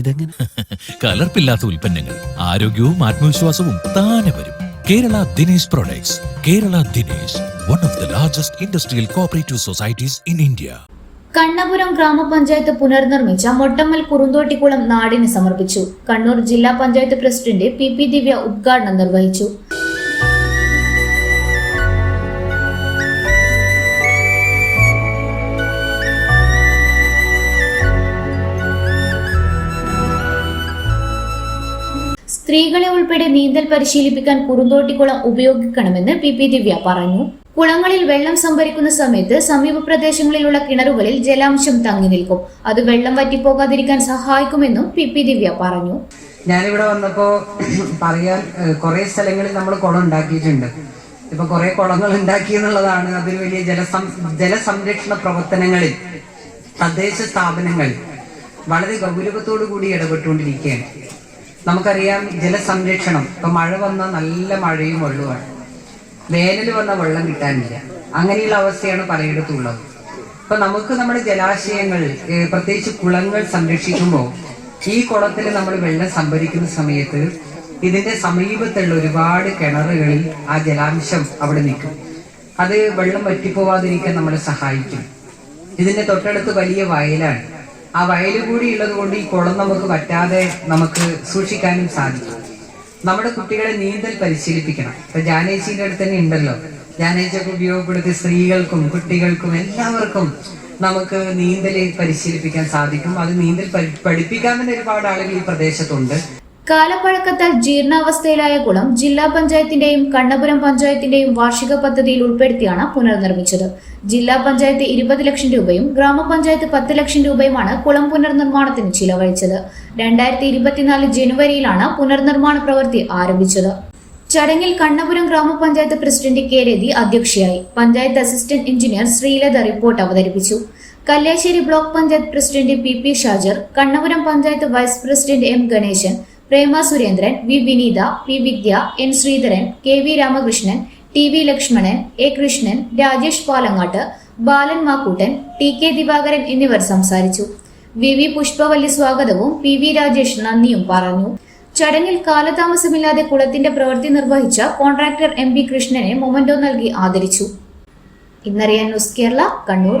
ഇതെങ്ങനെ? കലർപ്പില്ലാത്ത ഉൽപ്പന്നങ്ങൾ ആരോഗ്യവും ആത്മവിശ്വാസവും താനെ വരും. Kerala Dinesh products Kerala Dinesh one of the largest industrial cooperative societies in India Kannapuram ഗ്രാമപഞ്ചായത്ത് പുനർനിർമ്മിച്ച മൊട്ടമ്മൽ കുറുന്തോട്ടിക്കുളം നാടിന് സമർപ്പിച്ചു. കണ്ണൂർ ജില്ലാ panchayat president P P Divya ഉദ്ഘാടനം നിർവഹിച്ചു. സ്ത്രീകളെ ഉൾപ്പെടെ നീന്തൽ പരിശീലിപ്പിക്കാൻ കുറുന്തോട്ടിക്കുളം ഉപയോഗിക്കണമെന്ന് പി പി ദിവ്യ പറഞ്ഞു. കുളങ്ങളിൽ വെള്ളം സംഭരിക്കുന്ന സമയത്ത് സമീപ പ്രദേശങ്ങളിലുള്ള കിണറുകളിൽ ജലാംശം തങ്ങി നിൽക്കും. അത് വെള്ളം വറ്റിപ്പോകാതിരിക്കാൻ സഹായിക്കുമെന്നും പി പി ദിവ്യ പറഞ്ഞു. ഞാനിവിടെ വന്നപ്പോ പറയാൻ കുറെ സ്ഥലങ്ങളിൽ നമ്മൾ കുളം ഉണ്ടാക്കിയിട്ടുണ്ട്. ഇപ്പൊ കുറെ കുളങ്ങൾ ഉണ്ടാക്കി എന്നുള്ളതാണ് അതിൽ വലിയ ജലസം ജലസംരക്ഷണ പ്രവർത്തനങ്ങളിൽ തദ്ദേശ സ്ഥാപനങ്ങൾ വളരെ ഗൗരവത്തോടു കൂടി ഇടപെട്ടുകൊണ്ടിരിക്കുകയാണ്. നമുക്കറിയാം ജലസംരക്ഷണം. ഇപ്പൊ മഴ വന്ന നല്ല മഴയും വെള്ളുമാണ് വേനൽ വന്ന വെള്ളം കിട്ടാനില്ല. അങ്ങനെയുള്ള അവസ്ഥയാണ് പലയിടത്തും ഉള്ളത് ഇപ്പൊ നമുക്ക് നമ്മുടെ ജലാശയങ്ങൾ പ്രത്യേകിച്ച് കുളങ്ങൾ സംരക്ഷിക്കുമ്പോൾ ഈ കുളത്തിൽ നമ്മൾ വെള്ളം സംഭരിക്കുന്ന സമയത്ത് ഇതിന്റെ സമീപത്തുള്ള ഒരുപാട് കിണറുകളിൽ ആ ജലാംശം അവിടെ നിൽക്കും. അത് വെള്ളം വറ്റിപ്പോവാതിരിക്കാൻ നമ്മളെ സഹായിക്കും. ഇതിന്റെ തൊട്ടടുത്ത് വലിയ വയലാണ്. ആ വയൽ കൂടി ഉള്ളത് കൊണ്ട് ഈ കുളം നമുക്ക് പറ്റാതെ നമുക്ക് സൂക്ഷിക്കാനും സാധിക്കും. നമ്മുടെ കുട്ടികളെ നീന്തൽ പരിശീലിപ്പിക്കണം. ഇപ്പൊ ജാനേച്ചിന്റെ അടുത്ത് തന്നെ ഉണ്ടല്ലോ. ജാനേച്ചൊക്കെ ഉപയോഗപ്പെടുത്തി സ്ത്രീകൾക്കും കുട്ടികൾക്കും എല്ലാവർക്കും നമുക്ക് നീന്തൽ പരിശീലിപ്പിക്കാൻ സാധിക്കും. അത് നീന്തൽ പഠിപ്പിക്കാൻ തന്നെ ഒരുപാട് ആളുകൾ ഈ പ്രദേശത്തുണ്ട്. കാലപ്പഴക്കത്താൽ ജീർണാവസ്ഥയിലായ കുളം ജില്ലാ പഞ്ചായത്തിന്റെയും കണ്ണപുരം പഞ്ചായത്തിന്റെയും വാർഷിക പദ്ധതിയിൽ ഉൾപ്പെടുത്തിയാണ് പുനർനിർമ്മിച്ചത്. ജില്ലാ പഞ്ചായത്ത് ഇരുപത് ലക്ഷം രൂപയും ഗ്രാമപഞ്ചായത്ത് പത്ത് ലക്ഷം രൂപയുമാണ് കുളം പുനർനിർമ്മാണത്തിന് ചിലവഴിച്ചത്. രണ്ടായിരത്തി ഇരുപത്തിനാല് ജനുവരിയിലാണ് പുനർനിർമ്മാണ പ്രവൃത്തി ആരംഭിച്ചത്. ചടങ്ങിൽ കണ്ണപുരം ഗ്രാമപഞ്ചായത്ത് പ്രസിഡന്റ് കെ. രതി അധ്യക്ഷയായി. Panchayat assistant engineer Sreelatha report അവതരിപ്പിച്ചു. Kalliasseri block panchayat president P. P. Shajar Kannapuram panchayat vice president M. Ganesan Prema Surendran V Vineetha P Vidya N Sreedharan K V Ramakrishnan T V Lakshmanan A Krishnan Rajesh Palangattu Balan Makkoottan T K Divakaran എന്നിവർ സംസാരിച്ചു. V V Pushpavalli സ്വാഗതവും P V Rajesh നന്ദിയും പറഞ്ഞു. ചടങ്ങിൽ കാലതാമസമില്ലാതെ കുളത്തിന്റെ പ്രവൃത്തി നിർവഹിച്ച കോൺട്രാക്ടർ എം ബി കൃഷ്ണനെ മൊമന്റോ നൽകി ആദരിച്ചു. ഇന്നറിയാൻ news Kerala Kannur.